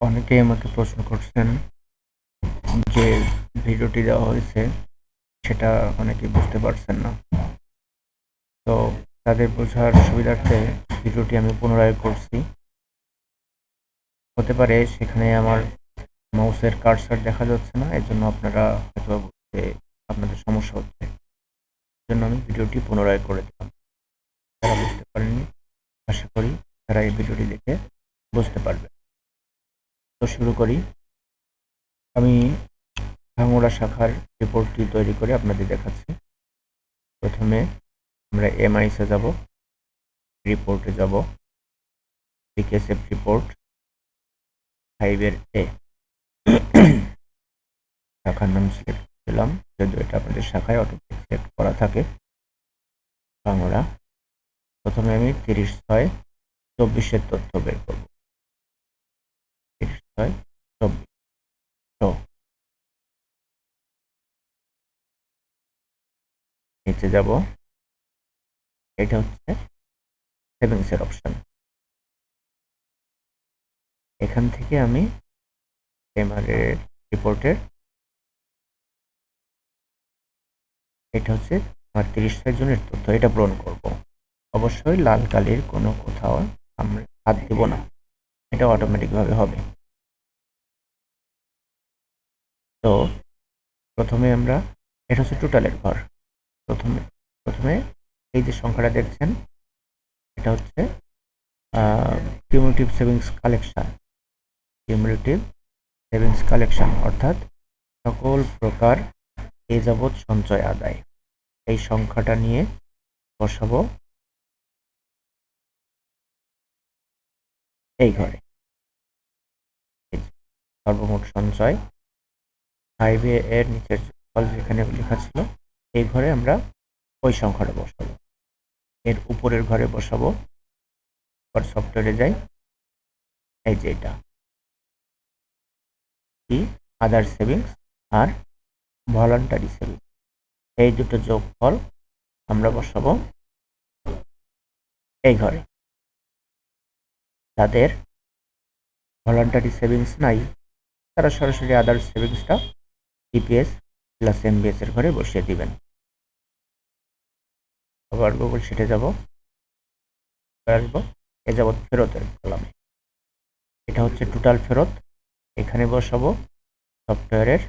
অনেকেই আমাকে প্রশ্ন করছেন যে ভিডিওটি দেওয়া হয়েছে, সেটা অনেকেই বুঝতে পারছেন না। তো তাদের বোঝার সুবিধার্থে ভিডিওটি আমি পুনরায় করছি। হতে পারে সেখানে আমার মাউসের কার্সার দেখা যাচ্ছে না এর জন্য আপনারা হয়তো বুঝতে আপনাদের সমস্যা হচ্ছে। জন্য আমি ভিডিওটি পুনরায় করে দিলাম। যারা বুঝতে পারেননি, আশা করি তারা এই ভিডিওটি দেখে বুঝতে পারবে। তো শুরু করি। আমি ভাঙড়া শাখার রিপোর্টটি তৈরি করে আপনাদের দেখাচ্ছি। প্রথমে আমরা এমআইসে যাব রিপোর্টে যাব বিকেএসএফ রিপোর্ট ফাইভের এ শাখার নাম সিলেক্ট দিলাম যদিও এটা আপনাদের শাখায় অটোমেটিক সিলেক্ট করা থাকে। ভাঙড়া প্রথমে আমি তিরিশ ছয়, চব্বিশের তথ্য বের করব। ছয় চব্বিশ তো নিচে যাব। এটা হচ্ছে সেভিংসের অপশন এখান থেকে আমি এমআরের রিপোর্টের এটা হচ্ছে আমার তিরিশ জনের তথ্য, এটা পূরণ করব। অবশ্যই লাল কালির কোনো কোথাও আমরা হাত দিব না। এটা অটোমেটিকভাবে হবে। তো প্রথমে আমরা, এটা হচ্ছে টোটালের ঘর। প্রথমে প্রথমে এই যে সংখ্যাটা দেখছেন, এটা হচ্ছে cumulative savings collection cumulative savings collection অর্থাৎ সকল প্রকার এ যাবৎ সঞ্চয় আদায়। এই সংখ্যাটা নিয়ে বসাবো এই ঘরে। সর্বমোট সঞ্চয় ফাইভে এর নিচের ফল যেখানে লেখা ছিল, এই ঘরে আমরা ওই সংখ্যাটা বসাবো। এর উপরের ঘরে বসাবো আবার সফটওয়্যারে যাই। এই যে এটা। কি? আদার সেভিংস আর ভলান্টারি সেভিংস এই দুটো যোগফল আমরা বসাবো এই ঘরে। যাদের ভলান্টারি সেভিংস নাই, তারা সরাসরি আদার সেভিংসটা ইপিএস প্লাস এমবিএস এর ঘরে বসিয়ে দিবেন। আবার গুগল শিটে যাব। আসব। এ যাবৎ ফেরতের কলামে। এটা হচ্ছে টোটাল ফেরত। এখানে বসাবো সফটওয়্যারের।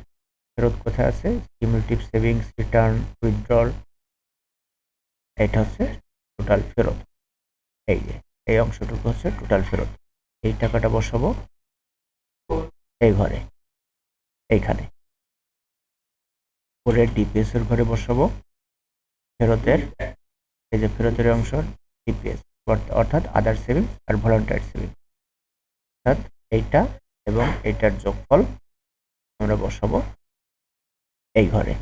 ফেরত কোথায় আছে? কিউমুলেটিভ সেভিংস রিটার্ন উইথড্রল এটা হচ্ছে টোটাল ফেরত। এই যে, এই অংশটুকু হচ্ছে টোটাল ফেরত। এই টাকাটা বসাবো। এই ঘরে। এইখানে। পরে ডিপিএস এর ঘরে বসাবো। ফেরতের, এই যে ফেরতের অংশ ডিপিএস অর্থাৎ আদার সেভিংস আর ভলান্টারি সেভিংস অর্থাৎ এইটা এবং এইটার যোগফল আমরা বসাবো এই ঘরে।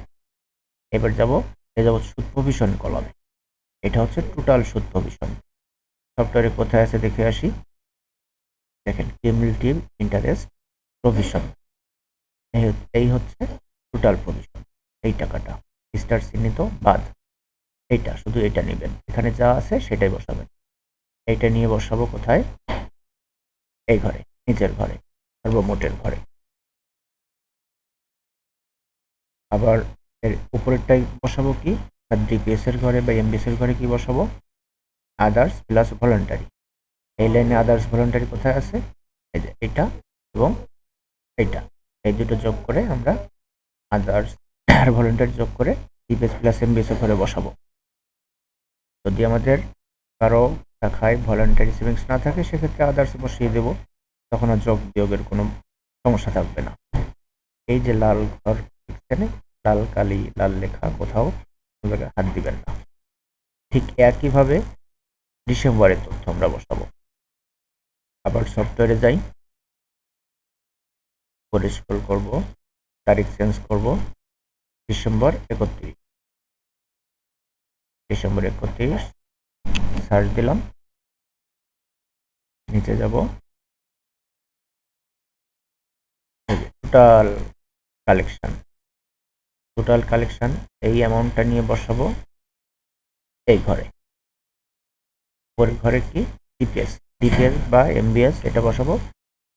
এবার যাব, এ যাব সুদ প্রভিশন কলমে। এটা হচ্ছে টোটাল সুদ প্রভিশন সফটওয়্যারে কোথায় আছে দেখে আসি। দেখেন কিউমুলেটিভ ইন্টারেস্ট প্রভিশন এই হচ্ছে টোটাল প্রভিশন এই টাকাটা। স্টার চিহ্নিত বাদ। এইটা, শুধু এটা নেবেন। এখানে যা আছে সেটাই বসাবেন। এইটা নিয়ে বসাবো কোথায়? এই ঘরে নিচের ঘরে, সর্বমোটের ঘরে। আবার এর উপরেরটাই বসাবো কি? ডিপিএস এর ঘরে বা এমবিএস এর ঘরে কি বসাবো? আদার্স প্লাস ভলান্টারি এই লাইনে আদার্স ভলান্টারি কোথায় আছে? এই যে এটা এবং এটা। এই দুটো যোগ করে আমরা আদার্স আর ভলান্টারি যোগ করে ডিপিএস প্লাস এমবিএস ঘরে বসাবো। যদি আমাদের কারও শাখায় ভলান্টারি সেভিংস না থাকে, সেক্ষেত্রে আদার্স বসিয়ে দেব। তখন আর যোগ বিয়োগের কোনো সমস্যা থাকবে না। এই যে লাল ঘর এখানে, লাল কালি, লাল লেখা কোথাও হাত দিবেন না। ঠিক একইভাবে ডিসেম্বরের তথ্য আমরা বসাবো। আবার সফটওয়্যারে যাই। করে করব, তারিখ চেঞ্জ করব। ডিসেম্বর একত্রিশ। ডিসেম্বর একত্রিশ, সার্চ দিলাম। নিচে যাব। টোটাল কালেকশন টোটাল কালেকশন এই অ্যামাউন্টটা নিয়ে বসাবো। এই ঘরে। পরের ঘরে কি? ডিপিএস ডিপিএস বা এমবিএস এটা বসাবো।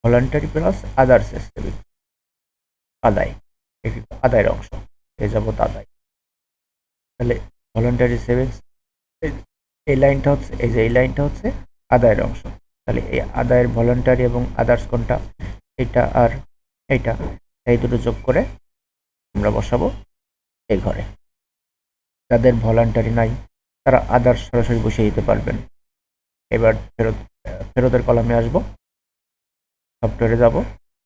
ভলান্টারি প্লাস আদার্স সেভিংস আদায়। কিন্তু আদায়ের অংশ। এ যাব আদায়। তাহলে ভলান্টারি সেভিংস এই লাইনটা হচ্ছে, এই যে এই লাইনটা হচ্ছে আদায়ের অংশ। তাহলে এই আদায়ের ভলান্টারি এবং আদার্স কোনটা? এটা আর এটা এই দুটো যোগ করে আমরা বসাবো এই ঘরে। যাদের ভলান্টারি নাই, তারা আদার্স সরাসরি বসিয়ে দিতে পারবেন। এবার ফেরত, ফেরতের কলামে আসব। সফটওয়্যারে যাব।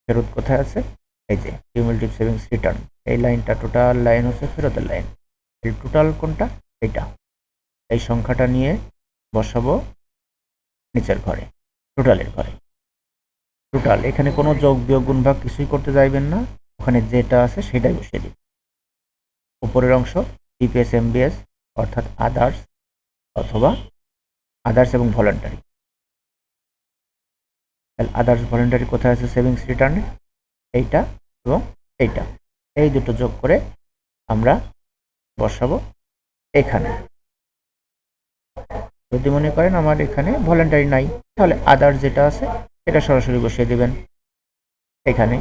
ফেরত কোথায় আছে? এই যে কিউমুলেটিভ সেভিংস রিটার্ন এই লাইনটা টোটাল লাইন হচ্ছে ফেরতের লাইন এই টোটাল কোনটা? এটা এই সংখ্যাটা নিয়ে বসাবো নিচের ঘরে টোটালের ঘরে। টোটাল এখানে কোনো যোগ, বিয়োগ, গুণ, ভাগ কিছুই করতে যাইবেন না। ওখানে যেটা আছে সেটাই বসিয়ে দিন। উপরের অংশ ডিপিএস এমবিএস অর্থাৎ আদার্স অথবা আদার্স এবং ভলান্টারি তাহলে আদার্স ভলেন্টারি কোথায় আছে? সেভিংস রিটার্নে এইটা এবং এইটা। এই দুটো যোগ করে আমরা বসাবো এখানে। যদি মনে করেন আমার এখানে ভলান্টারি নাই, তাহলে আদার্স যেটা আছে, এটা সরাসরি বসিয়ে দেবেন। এখানে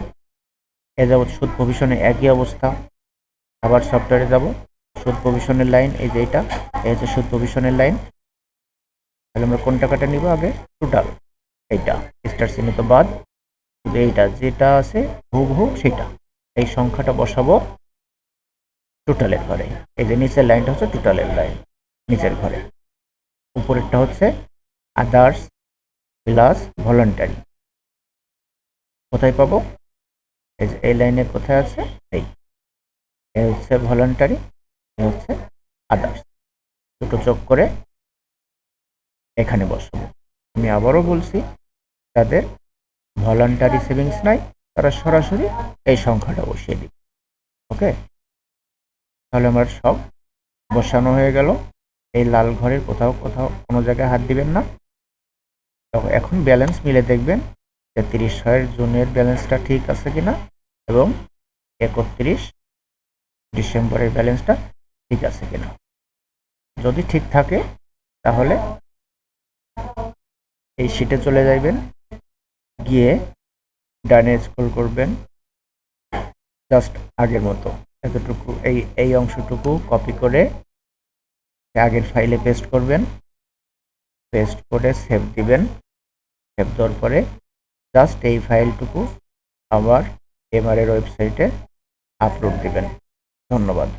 এ যাবৎ সুদ প্রভিশনে একই অবস্থা। আবার সফটওয়্যারে যাব। সুদ প্রভিশনের লাইন এই যে এটা, এই হচ্ছে সুদ প্রভিশনের লাইন তাহলে আমরা কোন টাকাটা নিব আগে? টোটাল এইটা স্টার চিহ্নিত বাদ। এইটা, যেটা আছে, হুবহু সেটা। এই সংখ্যাটা বসাবো টোটালের ঘরে। এই যে নিচের লাইনটা হচ্ছে টোটালের লাইন নিচের ঘরে। উপরেরটা হচ্ছে আদার্স প্লাস ভলান্টারি কোথায় পাবো? এই যে এই লাইনে কোথায় আছে? এই। এ হচ্ছে ভলান্টারি এ হচ্ছে আদার্স দুটো চোখ করে এখানে বসাবো। আমি আবারও বলছি, তাদের ভলান্টারি সেভিংস নাই তারা সরাসরি এই সংখ্যাটা বসিয়ে দিবে ওকে? তাহলে আমার সব বসানো হয়ে গেল। এই লাল ঘরের কোথাও কোথাও কোনো জায়গায় হাত দিবেন না। এখন ব্যালেন্স মিলে দেখবেন যে তিরিশ ছয়ের জুনের ব্যালেন্সটা ঠিক আছে কিনা এবং একত্রিশ ডিসেম্বরের ব্যালেন্সটা ঠিক আছে কিনা। যদি ঠিক থাকে, তাহলে এই শিটে চলে যাইবেন। গিয়ে ডানে স্ক্রল করবেন জাস্ট আগের মতো। এতটুকু, এই এই অংশটুকু কপি করে আগের ফাইলে পেস্ট করবেন। পেস্ট করে সেভ দিবেন। সেভ দেওয়ার পরে জাস্ট এই ফাইলটুকু আবার এমআরের ওয়েবসাইটে আপলোড দিবেন। ধন্যবাদ।